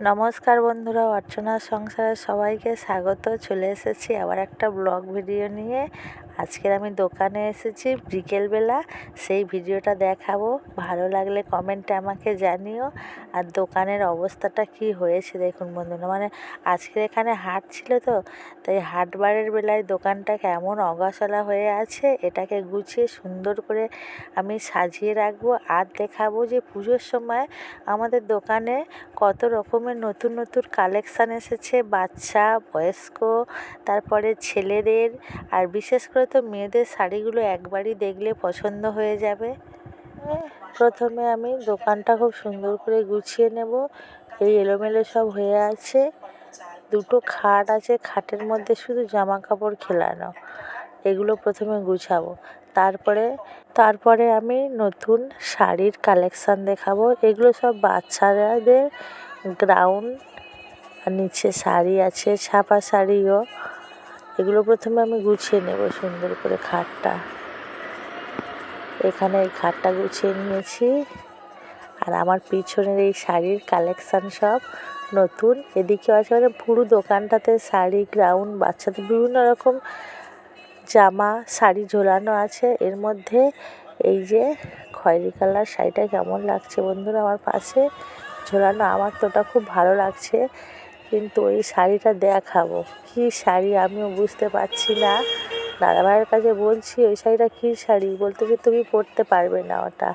নমস্কার বন্ধুরা অর্চনা সংসারে সবাইকে স্বাগত। চলে এসেছি আবার একটা ব্লগ ভিডিও নিয়ে। আজকের আমি দোকানে এসেছি বিকেলবেলা, সেই ভিডিওটা দেখাবো। ভালো লাগলে কমেন্টে আমাকে জানিও। আর দোকানের অবস্থাটা কি হয়েছে দেখুন বন্ধুরা মানে আজকের এখানে হাট ছিল তো, তাই হাটবারের বেলায় দোকানটা কেমন অগাছালা হয়ে আছে এটাকে গুছিয়ে সুন্দর করে আমি সাজিয়ে রাখব। আর দেখাবো যে পুজোর সময় আমাদের দোকানে কত রকমের নতুন নতুন কালেকশান এসেছে, বাচ্চা, বয়স্ক, তারপরে ছেলেদের, আর বিশেষ করে তো মেয়েদের শাড়িগুলো একবারই দেখলে পছন্দ হয়ে যাবে। প্রথমে আমি দোকানটা খুব সুন্দর করে গুছিয়ে নেব। এই এলোমেলো সব হয়ে আছে। দুটো খাট আছে, খাটের মধ্যে শুধু জামা কাপড় খেলানো। এগুলো প্রথমে গুছাবো। তারপরে তারপরে আমি নতুন শাড়ির কালেকশান দেখাবো। এগুলো সব বাচ্চাদের গ্রাউন্ড নিচে শাড়ি আছে, ছাপা শাড়িও। এগুলো প্রথমে আমি গুছিয়ে নেব সুন্দর করে খাটটা। এখানে এই খাটটা গুছিয়ে নিয়েছি। আর আমার পিছনের এই শাড়ির কালেকশান সব নতুন। এদিকে আছে মানে পুরো দোকানটাতে শাড়ি গ্রাউন্ড বাচ্চাদের বিভিন্ন রকম জামা, শাড়ি ঝোলানো আছে। এর মধ্যে এই যে খয়েরি কালার শাড়িটা কেমন লাগছে বন্ধুরা আমার পাশে? ঝোলানো আমার তো ওটা খুব ভালো লাগছে। কিন্তু ওই শাড়িটা দেখাবো। কী শাড়ি আমিও বুঝতে পারছি না। দাদাভাইয়ের কাছে বলছি ওই শাড়িটা কী শাড়ি? বলতে যে, তুমি পরতে পারবে না ওটা।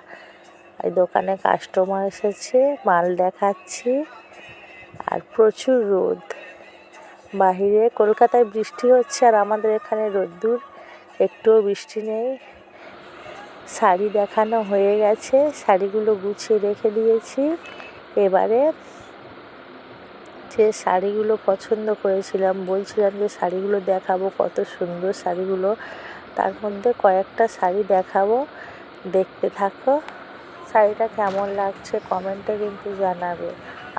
এই দোকানে কাস্টমার এসেছে, মাল দেখাচ্ছি। আর প্রচুর রোদ। বাহিরে কলকাতায় বৃষ্টি হচ্ছে আর আমাদের এখানে রোদ্দুর। একটুও বৃষ্টি নেই। শাড়ি দেখানো হয়ে গেছে। শাড়িগুলো গুছিয়ে রেখে দিয়েছি। এবারে যে শাড়িগুলো পছন্দ করেছিলাম, বলছিলাম যে শাড়িগুলো দেখাবো, কত সুন্দর শাড়িগুলো। তার মধ্যে কয়েকটা শাড়ি দেখাবো, দেখতে থাকো। শাড়িটা কেমন লাগছে কমেন্টে কিন্তু জানাবে।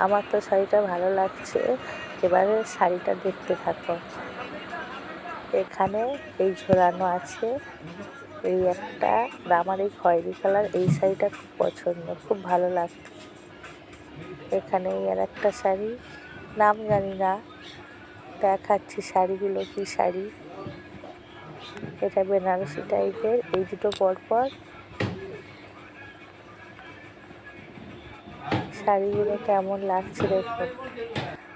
আমার তো শাড়িটা ভালো লাগছে, এবারে শাড়িটা দেখতে থাকো। এখানে এই ঝোলানো আছে, এই একটা আমার এই খয়েরি কালার, এই শাড়িটা খুব পছন্দ, খুব ভালো লাগছে। এখানে আর একটা শাড়ি। নাম জানি না। দেখাচ্ছি শাড়িগুলো কী শাড়ি। এটা বেনারসি টাইপের, এই দুটো পরপর। শাড়িগুলো কেমন লাগছে দেখুন।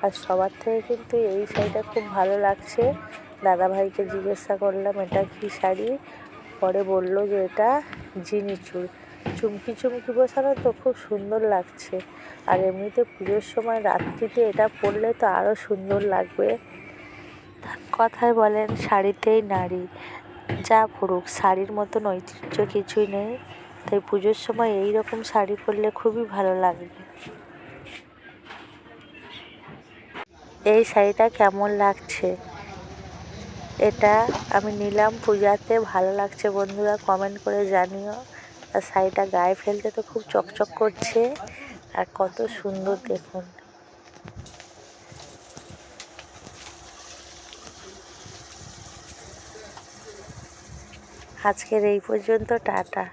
আর সবার থেকে কিন্তু এই শাড়িটা খুব ভালো লাগছে। দাদাভাইকে জিজ্ঞাসা করলাম, এটা কী শাড়ি? পরে বলল যে, এটা জিনিচুর। চুমকি চুমকি বসানো তো খুব সুন্দর লাগছে। আর এমনিতে পুজোর সময় রাত্রিতে এটা পরলে তো আরও সুন্দর লাগবে। কথায় বলেন, শাড়িতেই নারী। যা পড়ুক শাড়ির মতন ঐতিহ্য কিছুই নেই। তাই পুজোর সময় এই রকম শাড়ি পরলে খুবই ভালো লাগবে। এই শাড়িটা কেমন লাগছে? এটা আমি নিলাম। পূজাতে ভালো লাগছে বন্ধুরা কমেন্ট করে জানিও। আর শাড়িটা গায়ে ফেলতে তো খুব চকচক করছে। আর কত সুন্দর দেখুন। আজকের এই পর্যন্ত, টাটা।